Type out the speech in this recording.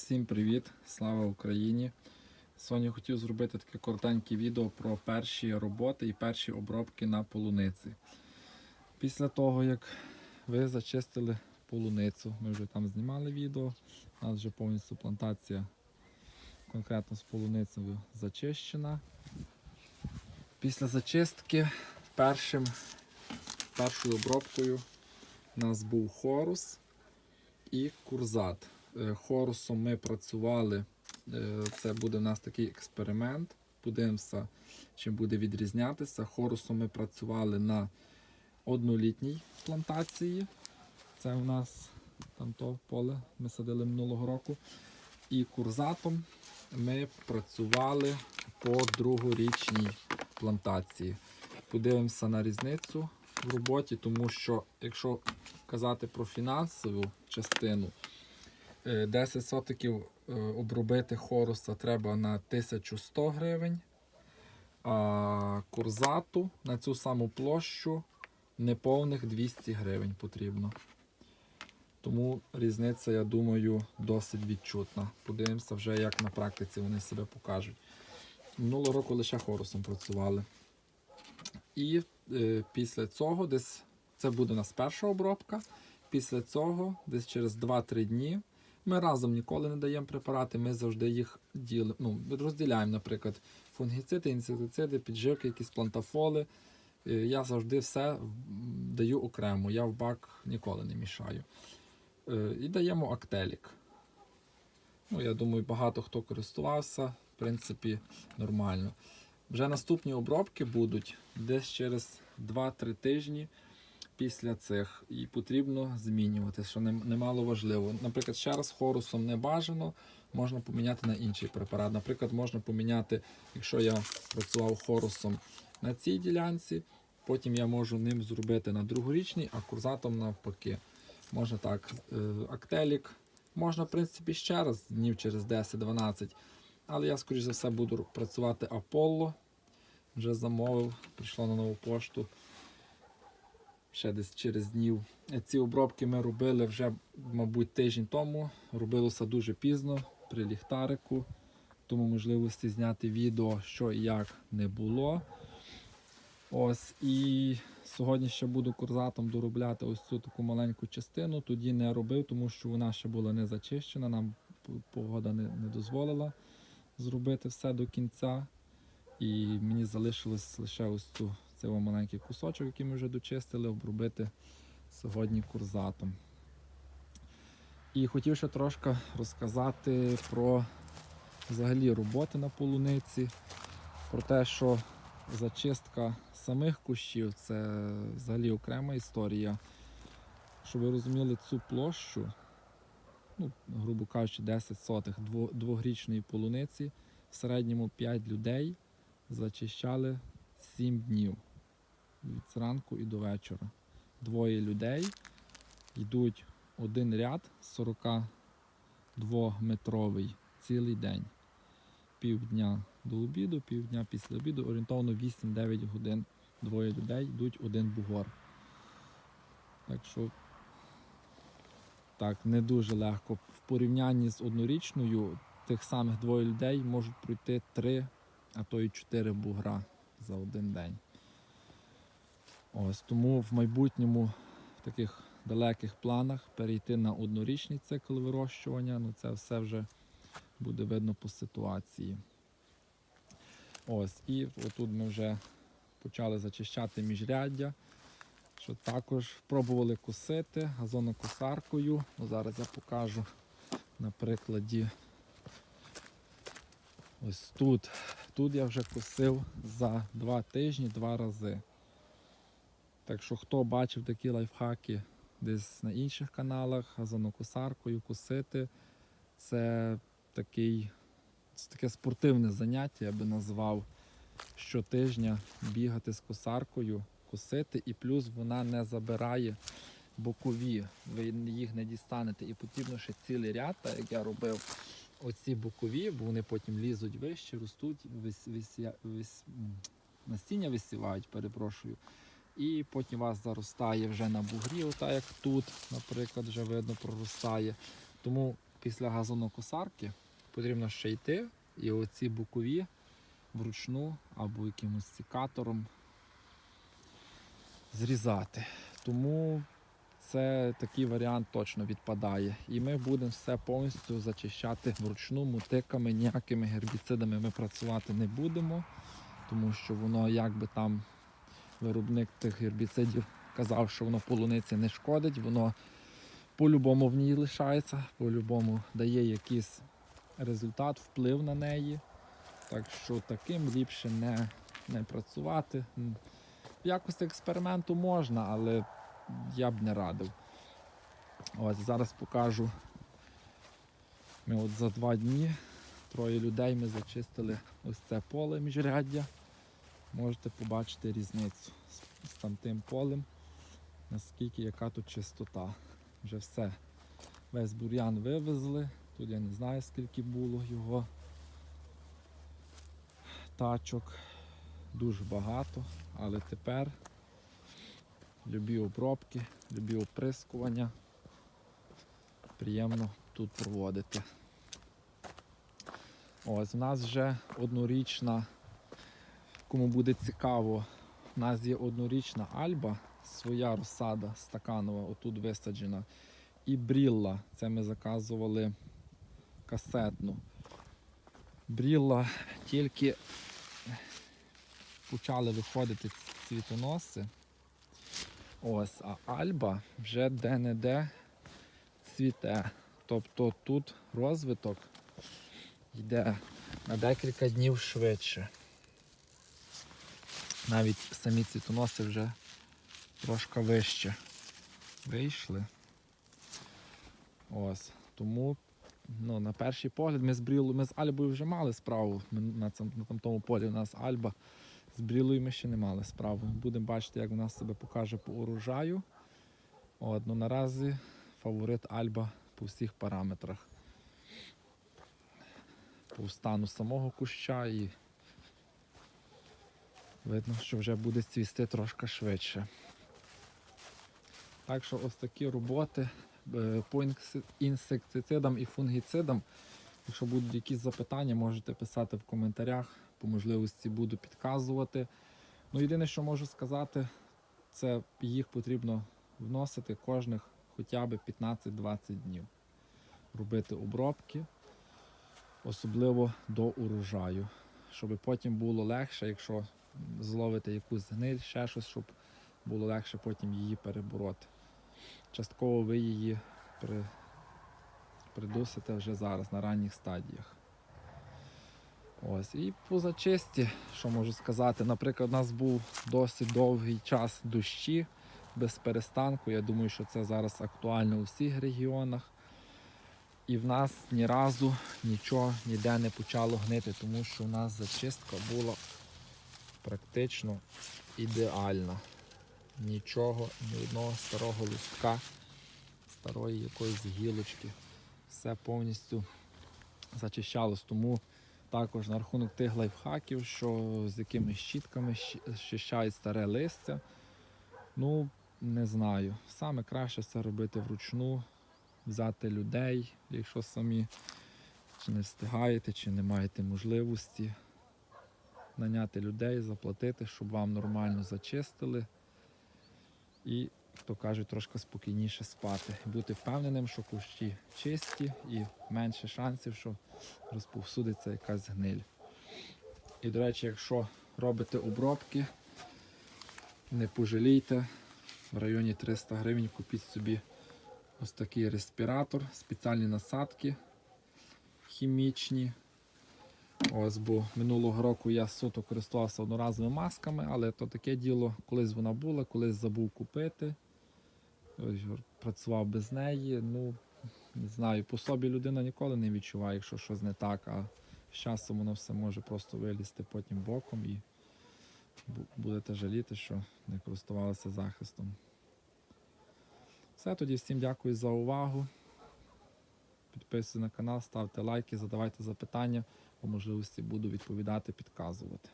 Всім привіт! Слава Україні! Сьогодні хотів зробити таке коротеньке відео про перші роботи і перші обробки на полуниці. Після того, як ви зачистили полуницю, ми вже там знімали відео, у нас вже повністю плантація конкретно з полуницею зачищена. Після зачистки першим, першою обробкою у нас був хорус і курзат. Е, Хорусом ми працювали. е, Це буде у нас такий експеримент. Подивимося, чим буде відрізнятися. Хорусом ми працювали на однолітній плантації. Це у нас там то поле ми садили минулого року. І курзатом ми працювали по другорічній плантації. Подивимося на різницю в роботі, тому що якщо казати про фінансову частину, 10 сотиків е, обробити хоруса треба на 1100 гривень, а курзату на цю саму площу неповних 200 гривень потрібно. Тому різниця, я думаю, досить відчутна. Подивимося вже, як на практиці вони себе покажуть. Минулого року лише хорусом працювали. І е, після цього десь це буде у нас перша обробка. Після цього, десь через 2-3 дні, ми разом ніколи не даємо препарати, ми завжди їх ділимо, ну, розділяємо, наприклад, фунгіциди, інсектициди, підживки, якісь плантафоли. Е, Я завжди все даю окремо, я в бак ніколи не мішаю. Е, І даємо актелік. Ну, я думаю, багато хто користувався, в принципі, нормально. Вже наступні обробки будуть десь через 2-3 тижні після цих. І потрібно змінювати, що немало важливо. Наприклад, ще раз хорусом не бажано, можна поміняти на інший препарат. Наприклад, можна поміняти, якщо я працював хорусом на цій ділянці, потім я можу ним зробити на другорічній, а курзатом навпаки. Можна так, е, актелік. Можна, в принципі, ще раз днів через 10-12. Але я, скоріш за все, буду працювати Аполло. Вже замовив, прийшло на нову пошту. Ще десь через днів. Ці обробки ми робили вже, мабуть, тиждень тому. Робилося дуже пізно при ліхтарику, тому можливості зняти відео, що і як не було. Ось і сьогодні ще буду курзатом доробляти ось цю таку маленьку частину. Тоді не робив, тому що вона ще була не зачищена. Нам погода не, не дозволила зробити все до кінця. І мені залишилось лише ось цю цей о маленький кусочок, який ми вже дочистили, обробити сьогодні курзатом. І хотів ще трошки розказати про взагалі роботи на полуниці, про те, що зачистка самих кущів це взагалі окрема історія. Щоб ви розуміли цю площу, ну, грубо кажучи, 10 сотих дво- двогрічної полуниці, в середньому 5 людей зачищали 7 днів зранку і до вечора. Двоє людей йдуть один ряд 42-метровий цілий день. Півдня до обіду, півдня після обіду, орієнтовно 8-9 годин. Двоє людей йдуть один бугор. Так що так, не дуже легко. В порівнянні з однорічною тих самих двоє людей можуть пройти 3, а то й 4 бугра за один день. Ось тому в майбутньому в таких далеких планах перейти на однорічний цикл вирощування, ну це все вже буде видно по ситуації. Ось, і отут ми вже почали зачищати міжряддя, що також пробували косити газонокосаркою. Ну, зараз я покажу на прикладі. Ось тут. Тут я вже косив за два тижні два рази. Так що хто бачив такі лайфхаки десь на інших каналах, газонокосаркою косити, це такий, це таке спортивне заняття, я би назвав щотижня бігати з косаркою, косити, і плюс вона не забирає бокові, ви їх не дістанете. І потрібно ще цілий ряд, так як я робив оці бокові, бо вони потім лізуть вище, ростуть, вис, вис, м, насіння висівають, перепрошую. І потім вас заростає вже на бугрі, отак як тут, наприклад, вже видно проростає. Тому після газонокосарки потрібно ще йти і оці бокові вручну або якимось цікатором зрізати. Тому це такий варіант точно відпадає. І ми будемо все повністю зачищати вручну мотиками, ніякими гербіцидами ми працювати не будемо, тому що воно якби там виробник тих гербіцидів казав, що воно полуниці не шкодить, воно по-любому в ній лишається, по-любому дає якийсь результат, вплив на неї. Так що таким ліпше не, не працювати. В якості експерименту можна, але я б не радив. Ось зараз покажу. Ми от за два дні троє людей ми зачистили ось це поле міжряддя. Можете побачити різницю з, там тим полем, наскільки яка тут чистота. Вже все. Весь бур'ян вивезли. Тут я не знаю скільки було його тачок. Дуже багато, але тепер любі обробки, любі оприскування. Приємно тут проводити. Ось у нас вже однорічна, кому буде цікаво, у нас є однорічна альба, своя розсада стаканова, отут висаджена. І брілла, це ми заказували касетну. Брілла тільки почали виходити цвітоноси. Ось, а альба вже де-не-де цвіте. Тобто тут розвиток йде на декілька днів швидше. Навіть самі цвітоноси вже трошки вище вийшли. Ось. Тому ну, на перший погляд ми з брілою, ми з Альбою вже мали справу. Ми на, цьому, на тому полі у нас Альба. З брілою ми ще не мали справу. Будемо бачити, як вона себе покаже по урожаю. От, ну, наразі фаворит Альба по всіх параметрах. По стану самого куща і видно, що вже буде цвісти трошки швидше. Так що ось такі роботи е, по інсектицидам і фунгіцидам. Якщо будуть якісь запитання, можете писати в коментарях. По можливості буду підказувати. Ну, єдине, що можу сказати, це їх потрібно вносити кожних хоча б 15-20 днів. Робити обробки, особливо до урожаю. Щоб потім було легше, якщо зловити якусь гниль, ще щось, щоб було легше потім її перебороти. Частково ви її при, придусите вже зараз на ранніх стадіях. Ось. І по зачисті, що можу сказати, наприклад, у нас був досить довгий час дощі без перестанку. Я думаю, що це зараз актуально у всіх регіонах. І в нас ні разу нічого ніде не почало гнити, тому що у нас зачистка була практично ідеальна. Нічого, ні одного старого листка, старої якоїсь гілочки. Все повністю зачищалось. Тому також на рахунок тих лайфхаків, що з якими щітками щищають старе листя. Ну, не знаю. Саме краще це робити вручну, взяти людей, якщо самі чи не встигаєте, чи не маєте можливості. Наняти людей, заплатити, щоб вам нормально зачистили. І, то кажуть, трошки спокійніше спати. Бути впевненим, що кущі чисті і менше шансів, що розповсюдиться якась гниль. І, до речі, якщо робите обробки, не пожалійте, в районі 300 гривень купіть собі ось такий респіратор, спеціальні насадки хімічні. Ось, бо минулого року я суто користувався одноразовими масками, але то таке діло, колись вона була, колись забув купити. Ось, Працював без неї. Ну, не знаю, по собі людина ніколи не відчуває, якщо щось не так, а з часом воно все може просто вилізти потім боком і будете жаліти, що не користувалися захистом. Все, тоді всім дякую за увагу. Підписуйтесь на канал, ставте лайки, задавайте запитання. По можливості буду відповідати, підказувати.